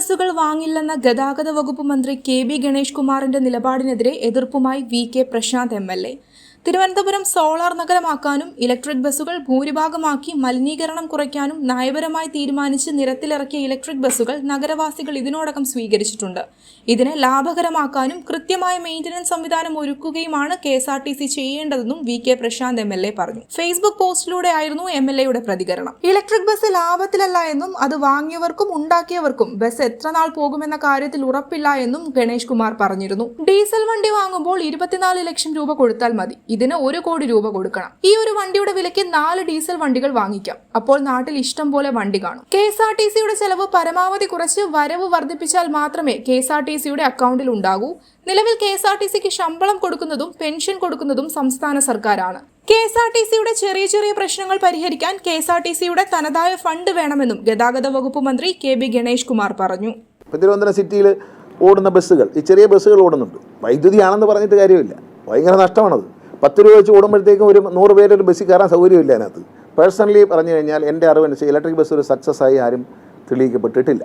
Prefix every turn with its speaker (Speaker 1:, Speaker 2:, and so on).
Speaker 1: ബസ്സുകൾ വാങ്ങില്ലെന്ന ഗതാഗത വകുപ്പ് മന്ത്രി കെ ബി ഗണേഷ് കുമാറിന്റെ നിലപാടിനെതിരെ എതിർപ്പുമായി V K Prashanth M L A Thiruvananthapuram solar നഗരമാക്കാനും electric ബസ്സുകൾ ഭൂരിഭാഗമാക്കി മലിനീകരണം കുറയ്ക്കാനും നയപരമായി തീരുമാനിച്ച് നിരത്തിലിറക്കിയ ഇലക്ട്രിക് ബസ്സുകൾ നഗരവാസികൾ ഇതിനോടകം സ്വീകരിച്ചിട്ടുണ്ട്. ഇതിനെ ലാഭകരമാക്കാനും കൃത്യമായ മെയിന്റനൻസ് സംവിധാനം ഒരുക്കുകയുമാണ് K S R T C ചെയ്യേണ്ടതെന്നും V K Prashanth M L A പറഞ്ഞു. ഫേസ്ബുക്ക് പോസ്റ്റിലൂടെ ആയിരുന്നു എം എൽ എയുടെ പ്രതികരണം. ഇലക്ട്രിക് ബസ് ലാഭത്തിലല്ല എന്നും അത് വാങ്ങിയവർക്കും ഉണ്ടാക്കിയവർക്കും ബസ് എത്ര നാൾ പോകുമെന്ന കാര്യത്തിൽ ഉറപ്പില്ല എന്നും ഗണേഷ് കുമാർ പറഞ്ഞിരുന്നു. ഡീസൽ വണ്ടി വാങ്ങുമ്പോൾ ഇരുപത്തിനാല് ലക്ഷം രൂപ കൊടുത്താൽ മതി. ഇതിന് ഒരു കോടി രൂപ കൊടുക്കണം. ഈ ഒരു വണ്ടിയുടെ വിലയ്ക്ക് നാല് ഡീസൽ വണ്ടികൾ വാങ്ങിക്കാം. അപ്പോൾ നാട്ടിൽ ഇഷ്ടം പോലെ വണ്ടി കാണും. കെ എസ് ആർ ടി സിയുടെ ചെലവ് പരമാവധി കുറച്ച് വരവ് വർദ്ധിപ്പിച്ചാൽ മാത്രമേ കെ എസ് ആർ ടി സിയുടെ അക്കൗണ്ടിൽ ഉണ്ടാകൂ. നിലവിൽ കെ എസ് ആർ ടി സിക്ക് ശമ്പളം കൊടുക്കുന്നതും പെൻഷൻ കൊടുക്കുന്നതും സംസ്ഥാന സർക്കാരാണ്. കെ എസ് ആർ ടി സിയുടെ ചെറിയ ചെറിയ പ്രശ്നങ്ങൾ പരിഹരിക്കാൻ കെ എസ് ആർ ടി സിയുടെ തനതായ ഫണ്ട് വേണമെന്നും ഗതാഗത വകുപ്പ് മന്ത്രി കെ ബി ഗണേഷ് കുമാർ പറഞ്ഞു.
Speaker 2: തിരുവനന്തപുരം സിറ്റിയിൽ ഓടുന്ന ബസ്സുകൾ ഈ ചെറിയ ബസ്സുകൾ ഓടുന്നുണ്ട്. വൈദ്യുതിയാണെന്ന് പറഞ്ഞിട്ട് കാര്യമില്ല. ഭയങ്കര നഷ്ടമാണത്. പത്ത് രൂപ വെച്ച് ഓടുമ്പോഴത്തേക്കും ഒരു നൂറ് പേര് ഒരു ബസ്സിൽ കയറാൻ സൗകര്യമില്ല അതിനകത്ത്. പേഴ്സണലി പറഞ്ഞു കഴിഞ്ഞാൽ എന്റെ അറിവനുസരിച്ച് ഇലക്ട്രിക് ബസ് ഒരു സക്സസ് ആയി ആരും തെളിയിക്കപ്പെട്ടിട്ടില്ല.